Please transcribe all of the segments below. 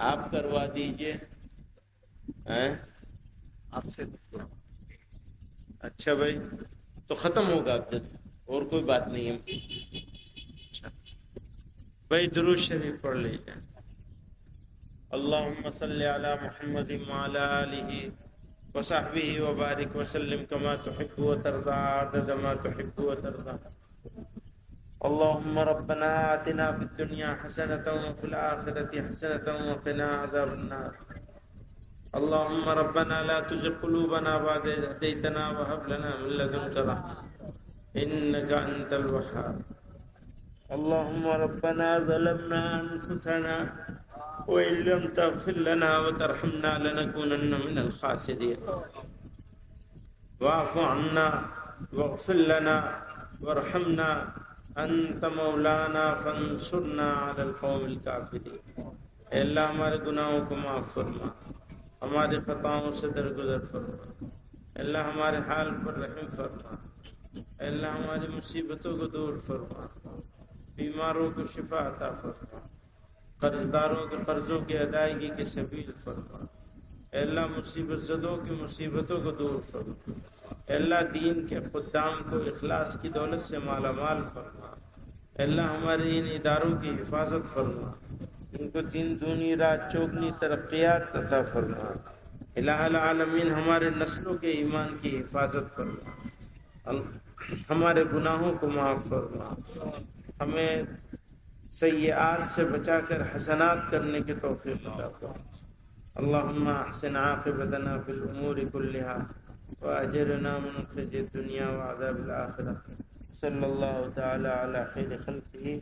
آپ کروا دیجیے؟ آپ سے اچھا بھائی تو ختم ہوگا اب جلسہ اور کوئی بات نہیں ہے۔ اچھا۔ بھائی درود شریف پڑھ لیجیے اللهم صل على محمد وعلى آله وصحبه وبارك وسلم كما تحب وترضى عدد ما تحب وترضى اللهم ربنا آتنا في الدنيا حسنة وفي الآخرة حسنة وقنا عذاب النار. اللهم ربنا لا تزغ قلوبنا بعد إذ هديتنا وهب لنا من لدنك رحمة إنك أنت الوهاب. اللهم ربنا ظلمنا أنفسنا وإن لم تغفر لنا وترحمنا لنكونن من الخاسرين. واعف عنا واغفر لنا وارحمنا أنت مولانا فانصرنا على القوم الكافرين اے اللہ، ہمارے گناہوں کو معاف فرما۔ ہماری خطاؤں سے درگزر فرما۔ اے اللہ، ہمارے حال پر رحم فرما۔ اے اللہ، ہماری مصیبتوں کو دور فرما۔ بیماروں کو شفا عطا فرما۔ قرضداروں کے قرضوں کی ادائیگی کے سبیل فرما۔ اے اللہ، مصیبت زدوں کی مصیبتوں کو دور فرما۔ اللہ دین کے خدام کو اخلاص کی دولت سے مالا مال فرما۔ اے اللہ ہمارے ان اداروں کی حفاظت فرما۔ ان کو دن، دونی، رات، چوگنی، ترقیات عطا فرما۔ الہ العالمین ہمارے نسلوں کے ایمان کی حفاظت فرما۔ ہمارے گناہوں کو معاف فرما۔ ہمیں سیئات سے بچا کر حسنات کرنے کی توفیق عطا فرما۔ اللهم احسن عاقبتنا في الامور كلها وأجرنا من خزي الدنيا وعذاب الآخرة. صلى الله تعالى على خير خلقه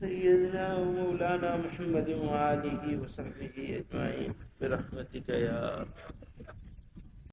سيدنا ومولانا محمد وآله وصحبه أجمعين. برحمتك يا أرحم